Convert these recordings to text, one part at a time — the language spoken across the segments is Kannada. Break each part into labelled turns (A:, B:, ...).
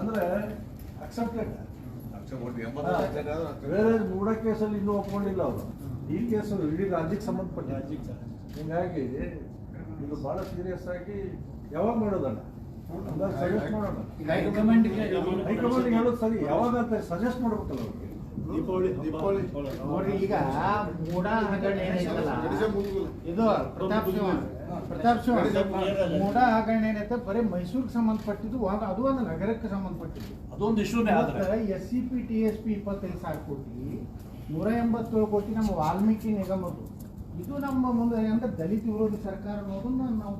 A: ಅಂದ್ರೆ ಅಕ್ಸೆಪ್ಟೆಡ್. ಬೇರೆ ಮೂಡ ಕೇಸಲ್ಲಿ ಇನ್ನೂ ಒಪ್ಕೊಂಡಿಲ್ಲ ಅವರು. ಈ ಕೇಸು ಇಡೀ ರಾಜ್ಯಕ್ಕೆ ಸಂಬಂಧಪಟ್ಟ ಹಿಂಗಾಗಿ ಇದು ಬಹಳ ಸೀರಿಯಸ್ ಆಗಿ ಯಾವಾಗ ಮಾಡೋದಲ್ಲ ಸಜೆಸ್ಟ್ ಮಾಡೋಣ. ಹೈಕಮಾಂಡ್ ಹೇಳೋದು ಸರಿ. ಯಾವಾಗ ಅಂತ ಸಜೆಸ್ಟ್ ಮಾಡ್ಬೇಕಲ್ಲ ಅವ್ರಿಗೆ?
B: ದೀಪಾವಳಿ ದೀಪಾವಳಿ.
C: ನೋಡ್ರಿ ಈಗ ಮೂಡ ಹಗರಣ ಏನೈತಲ್ಲ ಇದು ಪ್ರತಾಪ್ ಸಿಂಹ. ಪ್ರತಾಪ್ ಸಿಂಹ. ಮೂಡ ಹಗರಣ ಏನೈತೆ ಬರೀ ಮೈಸೂರಿಗೆ ಸಂಬಂಧಪಟ್ಟಿದ್ದು ಅದು ಒಂದು ನಗರಕ್ಕೆ ಸಂಬಂಧಪಟ್ಟಿದ್ದು.
A: ಅದೊಂದು ಇಶ್ಯೂನೇ ಆದ್ರೆ.
C: S C P T S P ಇಪ್ಪತ್ತೈದು ಸಾವಿರ ಕೋಟಿ ನೂರ ಎಂಬತ್ತೇಳು ಕೋಟಿ ನಮ್ಮ ವಾಲ್ಮೀಕಿ ನಿಗಮದ್ದು. ಇದು ನಮ್ಮ ಮುಂದೆ ಅಂದ್ರೆ ದಲಿತ ವಿರೋಧಿ ಸರ್ಕಾರ ಅನ್ನೋದನ್ನ ನಾವು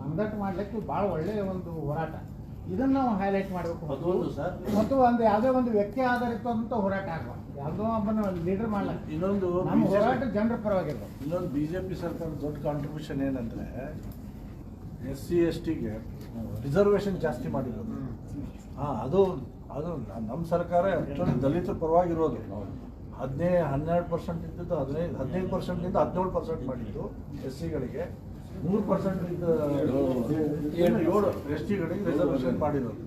C: ಮಂದಟ್ಟು ಮಾಡ್ಲಿಕ್ಕೆ ಭಾಳ ಒಳ್ಳೆಯ ಒಂದು ಹೋರಾಟ. ಇದನ್ನ ನಾವು ಹೈಲೈಟ್ ಮಾಡಬೇಕು. ಮತ್ತು ಒಂದು ಯಾವುದೇ ಒಂದು ವ್ಯಕ್ತಿ ಆಧಾರಿತವಾದಂಥ ಹೋರಾಟ ಆಗಬಾರ್ದು. ಯಾವುದೋ ಒಬ್ಬನ ಲೀಡರ್ ಮಾಡಲ್ಲ
A: ಇನ್ನೊಂದು
C: ನಮ್ಮ ಹೋರಾಟ ಜನರ ಪರವಾಗಿಲ್ಲ
A: ಇನ್ನೊಂದು ಬಿಜೆಪಿ ಸರ್ಕಾರದ ದೊಡ್ಡ ಕಾಂಟ್ರಿಬ್ಯೂಷನ್ ಏನಂದ್ರೆ ಎಸ್ ಸಿ ಎಸ್ ಟಿಗೆ ರಿಸರ್ವೇಶನ್ ಜಾಸ್ತಿ ಮಾಡಿರೋದು. ಹಾಂ ಅದು ಅದು ನಮ್ಮ ಸರ್ಕಾರ ಆ್ಯಕ್ಚುಲಿ ದಲಿತರ ಪರವಾಗಿರೋದು. ಹದಿನೈದು ಹನ್ನೆರಡು ಪರ್ಸೆಂಟ್ ಇದ್ದದ್ದು ಹದಿನೈದು ಹದಿನೈದು ಪರ್ಸೆಂಟಿಂದ ಹದಿನೇಳು ಪರ್ಸೆಂಟ್ ಮಾಡಿದ್ದು ಎಸ್ ಸಿಗಳಿಗೆ ಮೂರು ಪರ್ಸೆಂಟ್ ಏಳು ಎಸ್ ಟಿಗಳಿಗೆ ರಿಸರ್ವೇಷನ್ ಮಾಡಿರೋದು.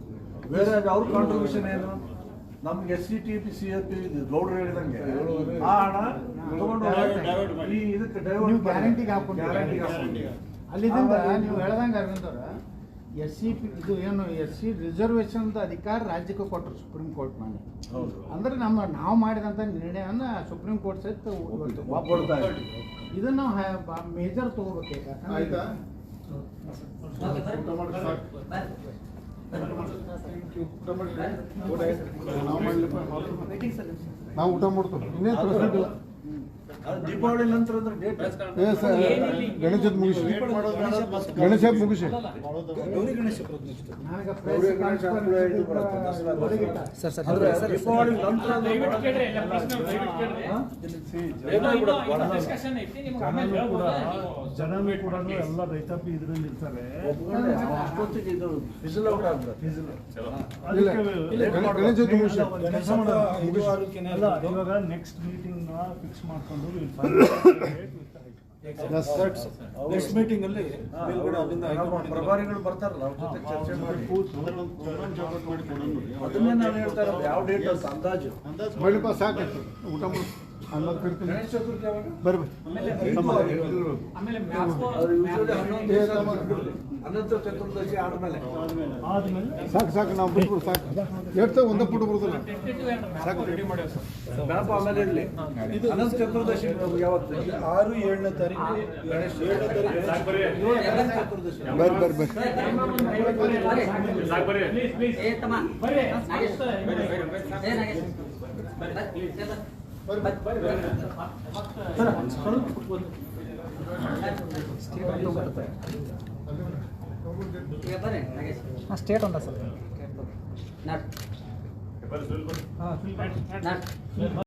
A: ಬೇರೆ ಅವ್ರ ಕಾಂಟ್ರಿಬ್ಯೂಷನ್ ಏನು? ನಮ್ಗೆ S C T P C F P ಗೌಡ್ರು ಹೇಳಿದಂಗೆ ಆ ಹಣ ತಗೊಂಡು ಈ ಇದಕ್ಕೆ
C: ನೀವು
A: ಡೈವರ್ಟ್
C: ಗ್ಯಾರಂಟಿಗೆ ಹಾಕೊಂಡು
A: ಗ್ಯಾರಂಟಿಗೆ ಹಾಕೊಂಡು
C: ಅಲ್ಲಿಂದ ನೀವು ಹೇಳ್ದಂಗೆ ಅರವಿಂದ್ ಅವ್ರ ಎಸ್ ಸಿ ಪಿ ಇದು ಏನು ಎಸ್ ಸಿ ರಿಸರ್ವೇಶನ್ ಅಧಿಕಾರ ರಾಜ್ಯಕ್ಕೆ ಕೊಟ್ಟರು ಸುಪ್ರೀಂ ಕೋರ್ಟ್
A: ಮನೆ
C: ಅಂದ್ರೆ ನಮ್ಮ ನಾವು ಮಾಡಿದಂಥ ನಿರ್ಣಯನ ಸುಪ್ರೀಂ ಕೋರ್ಟ್ ಸಹಿತ. ಇದನ್ನ ನಾವು ಮೇಜರ್ ತಗೋಬೇಕು
D: ನಾವು ಊಟ ಮಾಡ್ತೀವಿ. ಇನ್ನೇನು
A: ದೀಪಾವಳಿ ನಂತರ
D: ಗಣೇಶ ಮುಗಿಸಿ. ಗಣೇಶ ಮುಗಿಸಿ.
A: ದೀಪಾವಳಿ ನಂತರ?
E: ಜನನು ಕೂಡ ಎಲ್ಲ ರೈತಾಪಿ ಇದರಲ್ಲಿ ಇರ್ತಾರೆ. ಇವಾಗ ನೆಕ್ಸ್ಟ್ ಮೀಟಿಂಗ್ ಫಿಕ್ಸ್ ಮಾಡ್ಕೊಂಡು
A: ನೆಕ್ಸ್ಟ್ ಮೀಟಿಂಗ್ ಅಲ್ಲಿ ಪ್ರಭಾರಿಗಳು ಬರ್ತಾರಲ್ಲ ಅವ್ರ ಜೊತೆ ಚರ್ಚೆ ಮಾಡಿ. ಅದನ್ನೇ ನಾನು ಹೇಳ್ತಾ ಇರೋದು ಯಾವ ಡೇಟ್ ಅಂತ ಅಂದಾಜು?
D: ಅಂದಾಜು ಸಾಕು. ಊಟ ಮಾಡಿ ಅನ್ನೋದು ಕರಿತೀನಿ.
A: ಗಣೇಶ ಚತುರ್ಥಿ ಯಾವಾಗ?
D: ಬರ್ರಿ
A: ಅದು usually ಹನ್ನೊಂದು ದಿವಸ ಬಿಟ್ಬಿಡ್ಲಿ. ಅನಂತ ಚತುರ್ದಶಿ
E: ಆದ್ಮೇಲೆ.
D: ಸಾಕು ಸಾಕು ನಾವು ಬಿಟ್ಬಿಡು ಸಾಕು. ಎಷ್ಟು ಒಂದೇ ಪುಟ ಬರೋದಿಲ್ಲ ಸಾಕು.
A: ಗಣಪ ಆಮೇಲೆ ಇರ್ಲಿ. ಅನಂತ ಚತುರ್ದಶಿ ಯಾವತ್ತು? ಆರು ಏಳನೇ ತಾರೀಕು. ಗಣೇಶ ಗಣೇಶ ಚತುರ್ದಶಿ.
D: ಬರ್ರಿ. ಬರ್ರಿ ಬರ್ರಿ.
F: ಸ್ಟೇಟ್ ಒಂದ ಸರ್
E: ಹಾ,